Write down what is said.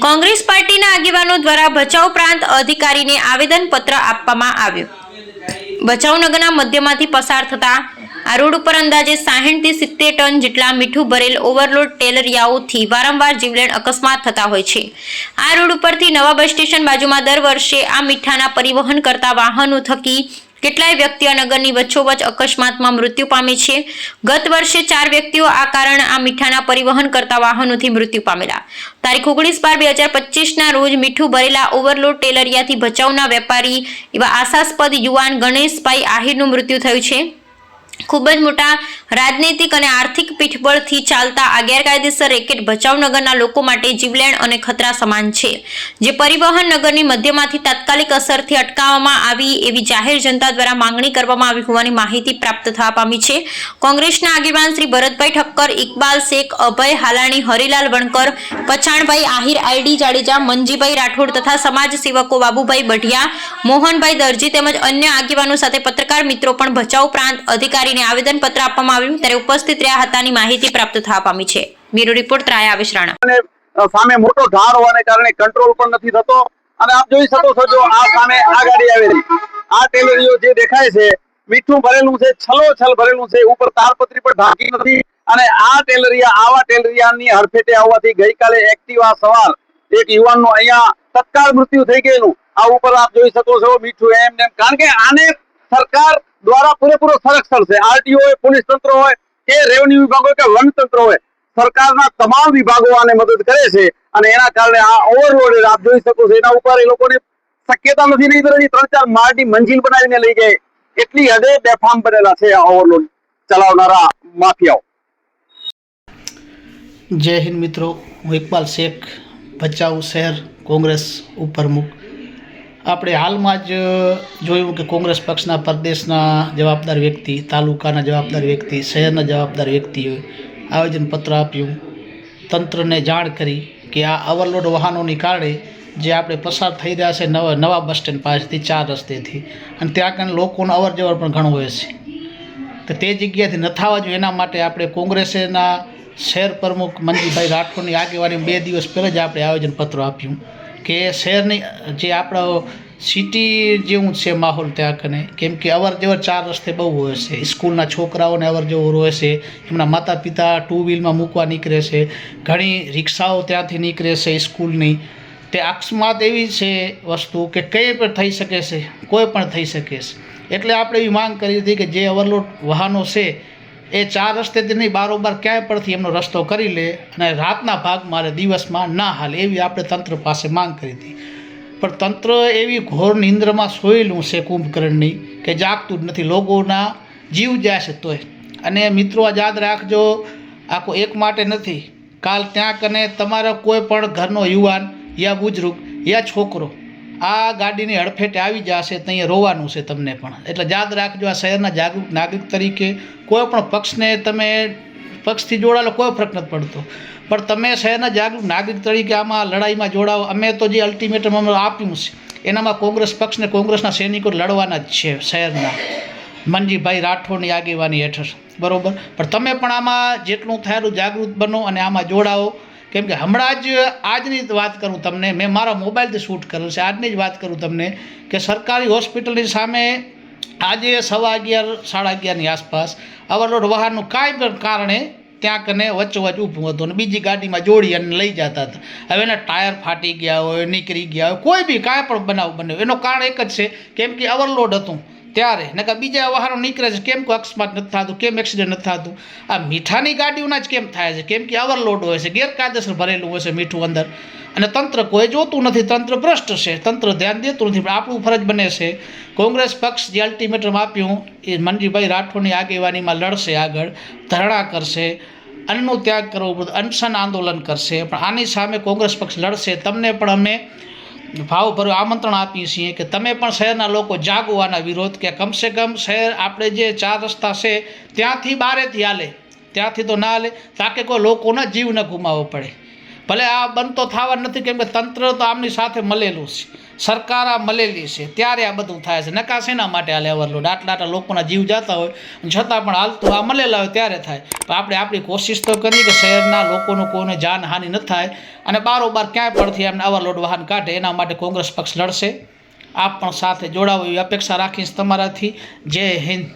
કોંગ્રેસ પાર્ટીના આગેવાનો દ્વારા ભચાઉ પ્રાંત અધિકારીને આવેદનપત્ર આપવામાં આવ્યું. ભચાઉ નગરના મધ્યમાંથી પસાર થતા આ રોડ ઉપર અંદાજે સાહીઠથી સિત્તેર ટન જેટલા મીઠું ભરેલ ઓવરલોડ ટેલરિયાઓથી વારંવાર જીવલેણ અકસ્માત થતા હોય છે. આ રોડ ઉપરથી નવા બસ સ્ટેશન બાજુમાં દર વર્ષે આ મીઠાના પરિવહન કરતા વાહનો થકી કેટલાય વ્યક્તિઓ નગરની વચ્ચોવચ અકસ્માતમાં મૃત્યુ પામે છે. ગત વર્ષે ચાર વ્યક્તિઓ આ કારણે આ મીઠાના પરિવહન કરતા વાહનોથી મૃત્યુ પામેલા. તારીખ ઓગણીસ બાર બે હજાર પચીસના રોજ મીઠું ભરેલા ઓવરલોડ ટેલરિયાથી ભચાઉના વેપારી એવા આશાસ્પદ યુવાન ગણેશભાઈ આહિરનું મૃત્યુ થયું છે. ખૂબ જ મોટા રાજનૈતિક અને આર્થિક પીઠબળથી ચાલતા આ ગેરકાયદેસર રેકેટ ભચાઉ નગરના લોકો માટે જીવલેણ અને ખતરા સમાન છે, જે પરિવહન નગરની મધ્યમાંથી તાત્કાલિક અસરથી અટકાવવામાં આવી એવી જાહેર જનતા દ્વારા માંગણી કરવામાં આવી હોવાની માહિતી પ્રાપ્ત થવા પામી છે. કોંગ્રેસના આગેવાન શ્રી ભરતભાઈ ઠક્કર, ઇકબાલ શેખ, અભય હાલાણી, હરિલાલ વણકર, પછાણભાઈ આહિર, આઈડી જાડેજા મંજીભાઈ રાઠોડ તથા સમાજ સેવકો બાબુભાઈ બઢિયા, મોહનભાઈ દરજી તેમજ અન્ય આગેવાનો સાથે પત્રકાર મિત્રો પણ ભચાઉ પ્રાંત અધિકારીને આવેદનપત્ર આપવામાં આવ્યું ત્યારે ઉપસ્થિત રહ્યા હતાની માહિતી પ્રાપ્ત થવા પામી છે. બ્યુરો રિપોર્ટ ત્રાયા આવેશ રાણા અને અ, સામે મોટો ઢાળ હોવાને કારણે કંટ્રોલ પણ નથી થતો. અને આપ જોઈ શકો છો જો આ સામે આ ગાડી આવેલી. આ ટેલરીઓ જે દેખાય છે મીઠું ભરેલું છે છલો ભરેલું છે ઉપર તારપત્રી પણ ઢાંકી નથી. અને આ ટેલરિયા આવા ટેલરિયાની હરફેટે આવવાથી ગઈકાલે એક્ટિવા સવાર એક યુવાનનું અહીંયા તત્કાળ મૃત્યુ થઈ ગયેલું. આ ઉપર આપ જોઈ શકો છો મીઠું એમ એમ. કારણ કે આને સરકાર દ્વારા પૂરેપૂરો સંરક્ષણ છે. આરટીઓ હોય, પોલીસ તંત્ર હોય, કે રેવન્યુ વિભાગ હોય, કે વન તંત્ર હોય, સરકારના તમામ વિભાગો આને મદદ કરે છે અને એના કારણે આ ઓવરલોડ આપ જોઈ શકો છો એના ઉપર એ લોકોને શક્યતા નથી નહીં રહેતી ત્રણ ચાર માળની મંજિલ બનાવીને લઈ જાય. એટલી હદે બેફામ બનેલા છે આ ઓવરલોડ ચલાવનારા માફિયાઓ. જય હિન્દ મિત્રો, હું ઇકબાલ શેખ, ભચાઉ શહેર કોંગ્રેસ ઉપપ્રમુખ આપણે હાલમાં જ જોયું કે કોંગ્રેસ પક્ષના પ્રદેશના જવાબદાર વ્યક્તિ, તાલુકાના જવાબદાર વ્યક્તિ, શહેરના જવાબદાર વ્યક્તિએ આવેદનપત્ર આપ્યું, તંત્રને જાણ કરી કે આ ઓવરલોડ વાહનોની કારણે જે આપણે પસાર થઈ રહ્યા છે નવા નવા બસ સ્ટેન્ડ પાસેથી ચાર રસ્તેથી, અને ત્યાં કારણે લોકોનો અવર જવર પણ ઘણું હોય છે. તો તે જગ્યાએથી ન થવા જોઈએ, એના માટે આપણે કોંગ્રેસના શહેર પ્રમુખ મનજીભાઈ રાઠોડની આગેવાની બે દિવસ પહેલાં જ આપણે આવેદનપત્ર આપ્યું. કે શહેરની જે આપણો સિટી જેવું છે માહોલ ત્યાં કને, કેમ કે અવર જવર ચાર રસ્તે બહુ હોય છે. સ્કૂલના છોકરાઓને અવર જવર હોય છે, એમના માતા પિતા ટુ વ્હીલમાં મૂકવા નીકળે છે, ઘણી રિક્ષાઓ ત્યાંથી નીકળે છે સ્કૂલની. તે અકસ્માત એવી છે વસ્તુ કે કંઈ પણ થઈ શકે છે, કોઈ પણ થઈ શકે છે. એટલે આપણે એવી માંગ કરી હતી કે જે ઓવરલોડ વાહનો છે એ ચાર રસ્તેથી નહીં બારોબાર ક્યાંય પરથી એમનો રસ્તો કરી લે અને રાતના ભાગ મારે દિવસમાં ના હાલે એવી આપણે તંત્ર પાસે માંગ કરી હતી. પણ તંત્ર એવી ઘોર નિંદ્રમાં સોયેલું છે કુંભકર્ણની કે જાગતું જ નથી, લોકોના જીવ જાય છે તોય. અને મિત્રો આ યાદ રાખજો, આખો એક માટે નથી. કાલ ત્યાં કને તમારા કોઈ પણ ઘરનો યુવાન, યા બુજુર્ગ યા છોકરો આ ગાડીની હડફેટે આવી જશે તો અહીંયા રોવાનું છે તમને પણ. એટલે યાદ રાખજો આ શહેરના જાગૃત નાગરિક તરીકે કોઈ પણ પક્ષને તમે પક્ષથી જોડાયેલો કોઈ ફરક નથી પડતો. પણ તમે શહેરના જાગૃત નાગરિક તરીકે આમાં લડાઈમાં જોડાઓ. અમે તો જે અલ્ટિમેટમ અમે આપ્યું છે, એનામાં કોંગ્રેસ પક્ષને કોંગ્રેસના સૈનિકો લડવાના જ છે શહેરના. મનજીભાઈ રાઠોડની આગેવાની હેઠળ. બરાબર? પણ તમે પણ આમાં જેટલું થયેલું જાગૃત બનો અને આમાં જોડાઓ. કેમ કે હમણાં જ આજની જ વાત કરું તમને, મેં મારા મોબાઈલથી શૂટ કરેલ છે, આજની જ વાત કરું તમને કે સરકારી હોસ્પિટલની સામે આજે સવા અગિયાર, સાડા અગિયારની આસપાસ અવરલોડ વાહનનું કાંઈ પણ કારણે ત્યાં કને વચ્ચોવચ ઊભું હતું અને બીજી ગાડીમાં જોડી અને લઈ જતા હતા. હવે એના ટાયર ફાટી ગયા હોય, નીકળી ગયા હોય, કોઈ બી કાંઈ પણ બનાવ બન્યો એનો કારણ એક જ છે, કેમ કે ઓવરલોડ હતું. ત્યારે. નકર બીજા વાહનો નીકળે છે. કેમ કોઈ અકસ્માત નથી થતું? કેમ એક્સિડન્ટ નથી થતું? આ મીઠાની ગાડીઓના જ કેમ થાય છે? કેમ કે ઓવરલોડ હોય છે. ગેરકાયદેસર ભરેલું હોય છે મીઠું અંદર. અને તંત્ર કોઈ જોતું નથી. તંત્ર ભ્રષ્ટ છે. તંત્ર ધ્યાન દેતું નથી. પણ આપણું ફરજ બને છે. કોંગ્રેસ પક્ષ જે અલ્ટિમેટમ આપ્યું, એ મનજીભાઈ રાઠોડની આગેવાનીમાં લડશે આગળ. ધરણા કરશે. અન્નનો ત્યાગ કરવો અનશન આંદોલન કરશે. પણ આની સામે કોંગ્રેસ પક્ષ લડશે. તમને પણ અમે ભાવભર્યું આમંત્રણ આપીએ છીએ કે તમે પણ શહેરના લોકો જાગો આના વિરોધ કે કમસે કમ શહેર આપણે જે ચાર રસ્તા છે, ત્યાંથી બારેથી હાલે, ત્યાંથી તો ના હાલે, તાકે કોઈ લોકોના જીવ ગુમાવવો પડે. ભલે આ બંધ તો થવા નથી, કેમ કે તંત્ર તો આમની સાથે મળેલું છે. સરકાર આ મળેલી છે. ત્યારે આ બધું થાય છે. નકા શેના માટે હાલે ઓવરલોડ આટલા આટલા લોકોના જીવ જતા હોય છતાં પણ હાલતું આ મળેલા હોય ત્યારે થાય. પણ આપણે આપણી કોશિશ તો કરીએ કે શહેરના લોકોનું કોઈને જાનહાનિ ન થાય, અને બારોબાર ક્યાંય પડથી એમને ઓવરલોડ વાહન કાઢે, એના માટે કોંગ્રેસ પક્ષ લડશે. આપ પણ સાથે જોડાવો, એવી અપેક્ષા રાખીશ તમારાથી. જય હિન્દ.